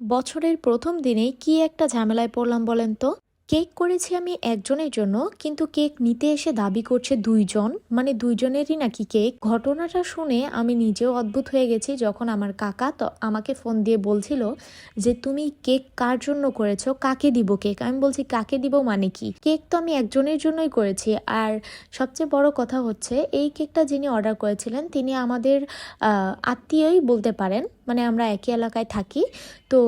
বছরের প্রথম দিনেই কি একটা ঝামেলায় পড়লাম বলেন তো? কেক করেছি আমি একজনের জন্য, কিন্তু কেক নিতে এসে দাবি করছে দুইজন। মানে দুইজনেরই নাকি কেক। ঘটনাটা শুনে আমি নিজেও অদ্ভুত হয়ে গেছি যখন আমার কাকা তো আমাকে ফোন দিয়ে বলছিল যে, তুমি কেক কার জন্য করেছ? কাকে দিব কেক? আমি বলছি, কাকে দিব মানে কি? কেক তো আমি একজনের জন্যই করেছি। আর সবচেয়ে বড় কথা হচ্ছে, এই কেকটা যিনি অর্ডার করেছিলেন, তিনি আমাদের আত্মীয়ই বলতে পারেন। মানে আমরা একই এলাকায় থাকি। তো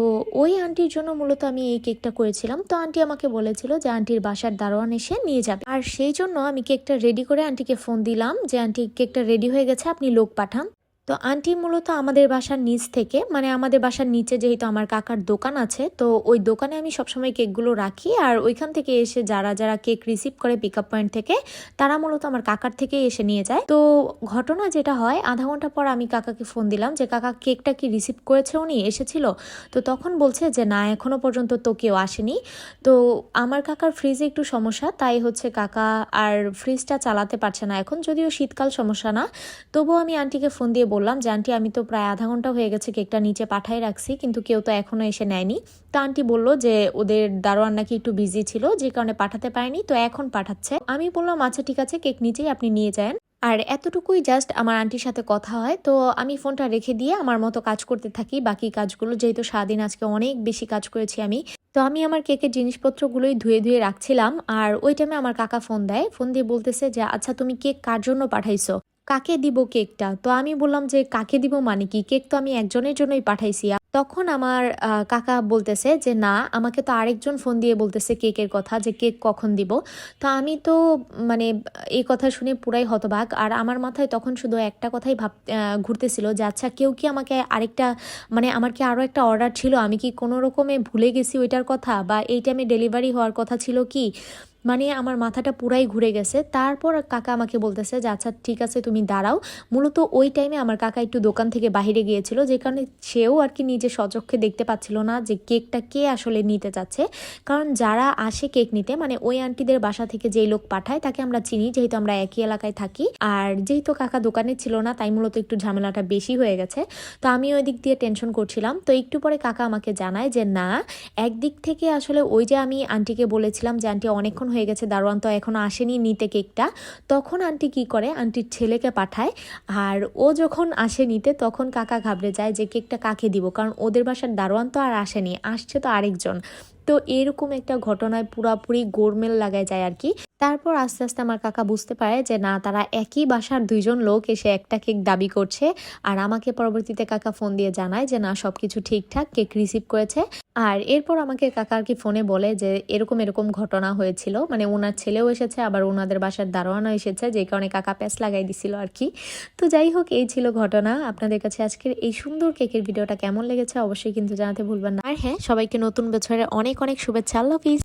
ওই আন্টির জন্য মূলত আমি এই কেকটা করেছিলাম। তো আন্টি আমাকে বলেছিল যে আন্টির বাসার দারোয়ান এসে নিয়ে যাবে। আর সেই জন্য আমি কেকটা রেডি করে আন্টিকে ফোন দিলাম যে, আন্টি, কেকটা রেডি হয়ে গেছে, আপনি লোক পাঠান। তো আন্টি মূলত আমাদের বাসার নিচ থেকে মানে আমাদের বাসার নিচে যেহেতু আমার কাকার দোকান আছে, তো ওই দোকানে আমি সবসময় কেকগুলো রাখি। আর ওইখান থেকে এসে যারা যারা কেক রিসিভ করে পিক আপ পয়েন্ট থেকে, তারা মূলত আমার কাকার থেকে এসে নিয়ে যায়। তো ঘটনা যেটা হয়, আধা ঘণ্টা পর আমি কাকাকে ফোন দিলাম যে, কাকা, কেকটা কি রিসিভ করেছে উনি? এসেছিল? তো তখন বলছে যে, না, এখনও পর্যন্ত তো কেউ আসেনি। তো আমার কাকার ফ্রিজে একটু সমস্যা, তাই হচ্ছে কাকা আর ফ্রিজটা চালাতে পারছে না। এখন যদিও শীতকাল সমস্যা না, তবুও আমি আন্টিকে ফোন দিয়ে বললাম, যে আন্টি, আমি তো প্রায় আধা ঘণ্টা হয়ে গেছে কেকটা নিচে পাঠাই রাখছি, কিন্তু কেউ তো এখনও এসে নেয়নি। তো আন্টি বলল যে ওদের দারোয়ান নাকি একটু বিজি ছিল, যে কারণে পাঠাতে পারেনি, তো এখন পাঠাচ্ছে। আমি বললাম আচ্ছা ঠিক আছে, কেক নিচেই আপনি নিয়ে যান। আর এতটুকুই জাস্ট আমার আন্টির সাথে কথা হয়, তো আমি ফোনটা রেখে দিয়ে আমার মতো কাজ করতে থাকি বাকি কাজগুলো, যেহেতু সারাদিন আজকে অনেক বেশি কাজ করেছি আমি। তো আমি আমার কেকের জিনিসপত্রগুলোই ধুয়ে ধুয়ে রাখছিলাম, আর ওই টাইমে আমার কাকা ফোন দেয় ফোন দিয়ে বলতেছে যে আচ্ছা তুমি কেক কার জন্য পাঠাইছো? কাকে দিব কেকটা? তো আমি বললাম যে, কাকে দিব মানে কি? কেক তো আমি একজনের জন্যই পাঠাইছি। তখন আমার কাকা বলতেছে যে, না, আমাকে তো আরেকজন ফোন দিয়ে বলতেছে কেকের কথা যে, কেক কখন দিব? তো আমি তো মানে এই কথা শুনে পুরাই হতবাক। আর আমার মাথায় তখন শুধু একটা কথাই ভাব ঘুরতেছিল যে আচ্ছা কেউ কি আমাকে আরেকটা মানে আমার কি আরও একটা অর্ডার ছিল? আমি কি কোনো রকমে ভুলে গেছি ওইটার কথা? বা এই টাইমে ডেলিভারি হওয়ার কথা ছিল কি? মানে আমার মাথাটা পুরাই ঘুরে গেছে। তারপর কাকা আমাকে বলতেছে যে আচ্ছা ঠিক আছে, তুমি দাঁড়াও। মূলত ওই টাইমে আমার কাকা একটু দোকান থেকে বাইরে গিয়েছিল, যে কারণে সেও আর কি নিজে সচক্ষে দেখতে পাচ্ছিল না যে কেকটা কে আসলে নিতে চাচ্ছে। কারণ যারা আসে কেক নিতে মানে ওই আন্টিদের বাসা থেকে যেই লোক পাঠায়, তাকে আমরা চিনি, যেহেতু আমরা একই এলাকায় থাকি। আর যেহেতু কাকা দোকানে ছিল না, তাই মূলত একটু ঝামেলাটা বেশি হয়ে গেছে। তো আমি ওই দিক দিয়ে টেনশন করছিলাম। তো একটু পরে কাকা আমাকে জানায় যে, না, একদিক থেকে আসলে ওই যে আমি আন্টিকে বলেছিলাম যে, আন্টি, অনেকক্ষণ হয়ে গেছে। দারোয়ান তো এখনও আসেনি নিতে কেকটা। তখন আন্টি কি করে? আন্টির ছেলেকে পাঠায়। আর ও যখন আসে নিতে, তখন কাকা ঘাবড়ে যায় যে কেকটা কাকে দিব? কারণ ওদের বাসার দারোয়ান তো আর আসেনি, আসছে তো আরেকজন। তো এরকম একটা ঘটনায় পুরাপুরি গোরমেল লাগায় যায় আর কি। তারপর আস্তে আস্তে আমার কাকা বুঝতে পারে যে না, তারা একই বাসার দুইজন লোক এসে একটা কেক দাবি করছে। আর আমাকে পরবর্তীতে কাকা ফোন দিয়ে জানায় যে, না সব কিছু ঠিকঠাক, কেক রিসিভ করেছে। আর এরপর আমাকে কাকা আর কি ফোনে বলে যে, এরকম এরকম ঘটনা হয়েছিল। মানে ওনার ছেলেও এসেছে, আবার ওনাদের বাসার দারোয়ানও এসেছে, যে কারণে কাকা প্যাস লাগাই দিছিল আর কি। তো যাই হোক, এই ছিল ঘটনা। আপনাদের কাছে আজকের এই সুন্দর কেকের ভিডিওটা কেমন লেগেছে অবশ্যই কিন্তু জানাতে ভুলবেন না। আর হ্যাঁ সবাইকে নতুন বছরের অনেক অনেক শুভেচ্ছা। আল্লাহ হাফিজ।